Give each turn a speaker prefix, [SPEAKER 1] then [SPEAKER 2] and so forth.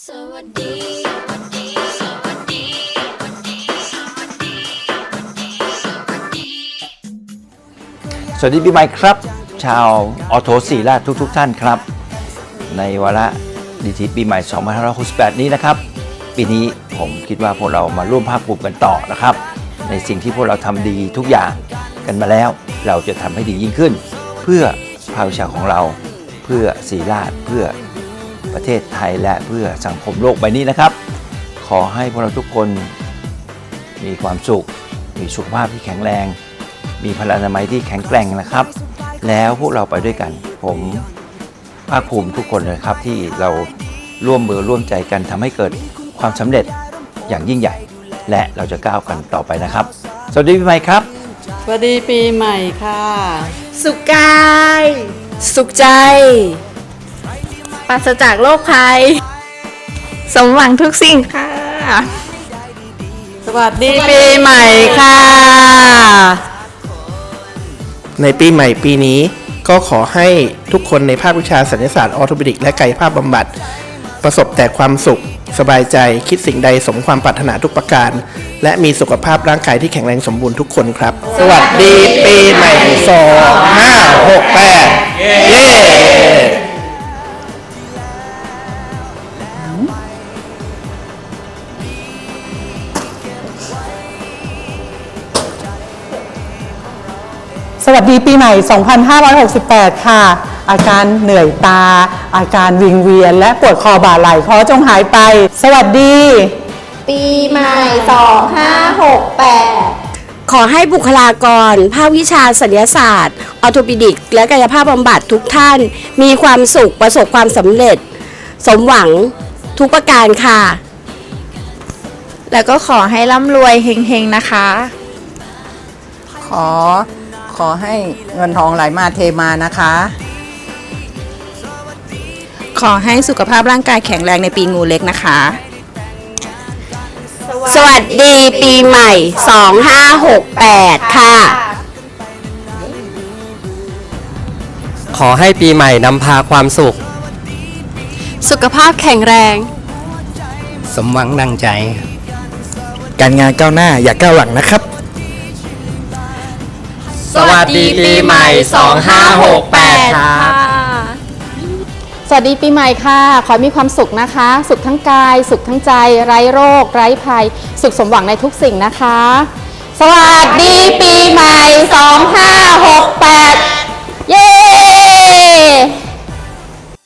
[SPEAKER 1] สวัสดีวันดี สวัสดีวันดี สวัสดี สวัสดี
[SPEAKER 2] สวัสดีปีใหม่ครับ ชาวออโตสีราชทุกทกๆท่านครับ ในวาระดีทีปีใหม่ 2568 นี้นะครับ ปีนี้ผมคิดว่าพวกเรามาร่วมภาคภูมิกันต่อนะครับ ในสิ่งที่พวกเราทำดีทุกอย่างกันมาแล้ว เราจะทำให้ดียิ่งขึ้น เพื่อภาควิชาของเรา เพื่อศรีราชเพื่อ ประเทศไทยและเพื่อสังคมโลกใบนี้นะครับ ขอให้พวกเราทุกคนมีความสุข มีสุขภาพที่แข็งแรง มีพลานามัยที่แข็งแกร่งนะครับ แล้วพวกเราไปด้วยกัน ผมภาคภูมิทุกคนเลยครับที่เราร่วมมือร่วมใจกันทำให้เกิดความสำเร็จอย่างยิ่งใหญ่ และเราจะก้าวกันต่อไปนะครับ สวัสดีปีใหม่ครับ
[SPEAKER 3] สวัสดีปีใหม่ค่ะ
[SPEAKER 4] สุขกาย สุขใจ ปราศจากโรคภัย สมหวังทุกสิ่งค่ะ
[SPEAKER 3] สวัสดีปีใหม่ค่ะ
[SPEAKER 5] ในปีใหม่ปีนี้ก็ขอให้ทุกคนในภาควิชาสัญญาศาสตร์ออร์โทปิดิกและกายภาพบำบัด ประสบแต่ความสุข สบายใจคิดสิ่งใดสมความปรารถนาทุกประการ และมีสุขภาพร่างกายที่แข็งแรงสมบูรณ์ทุกคนครับ สวัสดีปีใหม่ 2568
[SPEAKER 6] สวัสดีปีใหม่ 2568 ค่ะ อาการเหนื่อยตา อาการวิงเวียน และปวดคอบ่าไหล่ขอจงหายไป สวัสดี
[SPEAKER 4] ปีใหม่ 2568 ขอให้บุคลากร ภาควิชาศัลยศาสตร์ ออร์โทปิดิก และกายภาพบำบัดทุกท่าน มีความสุขประสบความสำเร็จ สมหวังทุกประการค่ะ
[SPEAKER 7] แล้วก็ขอให้ร่ำรวยเฮงๆนะคะ
[SPEAKER 8] ขอ ขอให้เงินทองไหลมาเทมานะคะ
[SPEAKER 7] ขอให้สุขภาพร่างกายแข็งแรงในปีงูเล็กนะคะ
[SPEAKER 4] สวัสดีปีใหม่ 2568 ค่ะ
[SPEAKER 9] ขอให้ปีใหม่นำพาความสุข
[SPEAKER 4] สุขภาพแข็งแรง
[SPEAKER 9] สมหวังดังใจ
[SPEAKER 5] การงานก้าวหน้าอย่าก้าวหลังนะครับ
[SPEAKER 9] สวัส ดีปีใหม่ 2568ค่ะ
[SPEAKER 10] สวัสดีปีใหม่ค่ะ ขอให้มีความสุขนะคะ สุขทั้งกาย สุขทั้งใจ ไร้โรค ไร้ภัย สุขสมหวังในทุกสิ่งนะคะ สวัสดีปีใหม่ 2568